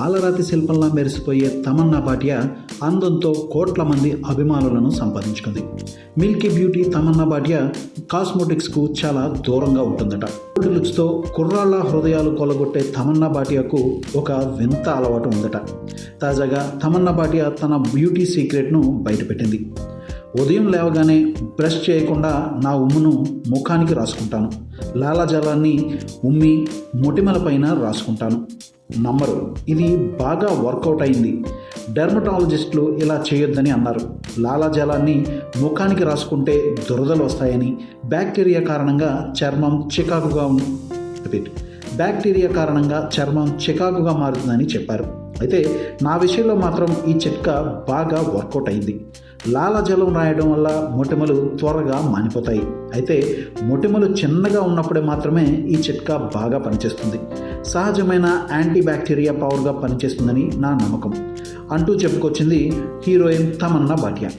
పాలరాతి శిల్పంలా మెరిసిపోయే తమన్నా భాటియా అందంతో కోట్ల మంది అభిమానులను సంపాదించుకుంది. మిల్కీ బ్యూటీ తమన్నా భాటియా కాస్మోటిక్స్కు చాలా దూరంగా ఉంటుందట. లుక్స్తో కుర్రాళ్ళ హృదయాలు కొలగొట్టే తమన్నా భాటియాకు ఒక వింత అలవాటు ఉందట. తాజాగా తమన్నా భాటియా తన బ్యూటీ సీక్రెట్ను బయటపెట్టింది. ఉదయం లేవగానే బ్రష్ చేయకుండా నా ఉమ్మును ముఖానికి రాసుకుంటాను. లాలాజలాన్ని ఉమ్మి మొటిమల పైన రాసుకుంటాను. నమ్మరు ఇది బాగా వర్కౌట్ అయింది. డెర్మటాలజిస్టులు ఇలా చేయొద్దని అన్నారు. లాలాజలాన్ని ముఖానికి రాసుకుంటే దురదలు వస్తాయని బ్యాక్టీరియా కారణంగా చర్మం చికాకుగా రిపీట్. బ్యాక్టీరియా కారణంగా చర్మం చికాకుగా మారుతుందని చెప్పారు. అయితే నా విషయంలో మాత్రం ఈ చిట్కా బాగా వర్కౌట్ అయింది. లాలాజలం రాయడం వల్ల మొటిమలు త్వరగా మానిపోతాయి. అయితే మొటిమలు చిన్నగా ఉన్నప్పుడే మాత్రమే ఈ చిట్కా బాగా పనిచేస్తుంది. సహజమైన యాంటీ బ్యాక్టీరియా పవర్గా పనిచేస్తుందని నా నమ్మకం. అంటూ చెప్పుకొచ్చింది హీరోయిన్ తమన్నా భాటియా